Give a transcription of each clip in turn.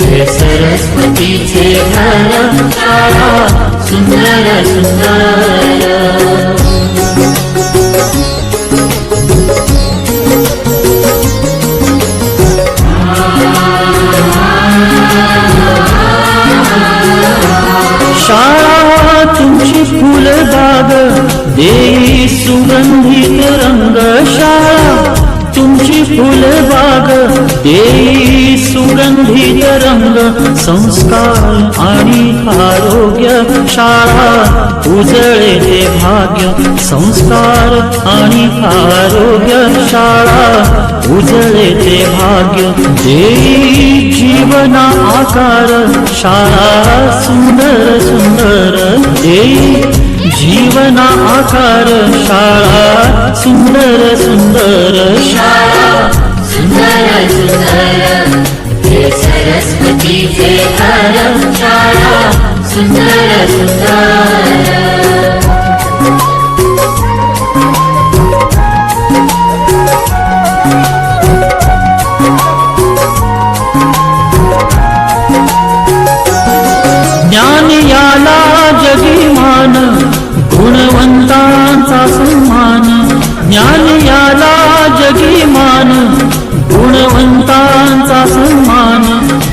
हे सरस्वतीचे शाळा सुंदर सुंदर। तुमची देई सुगंधित रंग शाळा तुमची फुलबाग देई सुगंधित रंग संस्कार आणि आरोग्य शाळा उजळे ते भाग्य संस्कार आणि आरोग्य शाळा उजळे ते भाग्य देई जीवना आकार शाळा सुंदर सुंदर देई जीवना आकार शाळा सुंदर सुंदर. शाळा हे सरस्वतीचे घर शाळा सुंदर सुंदर ज्ञान याला जगिमान गुणवंतांचा सन्मान. ज्ञान याला जगिमान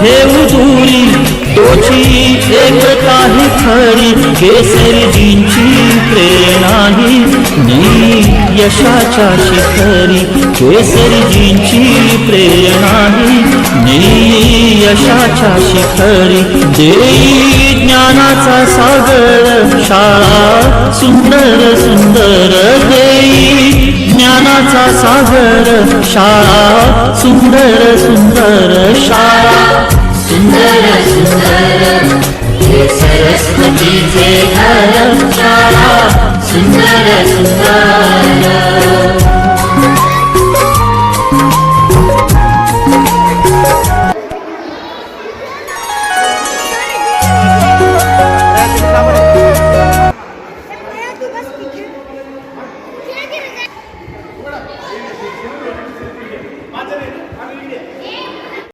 ठेवू दूरी तोची एक काही खरी केसरजींची प्रेरणा मी यशाच्या शिखरी केसरजींची प्रेरणा मी यशाच्या शिखरी देई ज्ञानाचा सागर शाळा सुंदर सुंदर देई ज्ञानाचा सागर शाळा सुंदर सुंदर शाळा सुंदर सुंदर हे सरस्वतीचे घर शाळा सुंदर सुंदर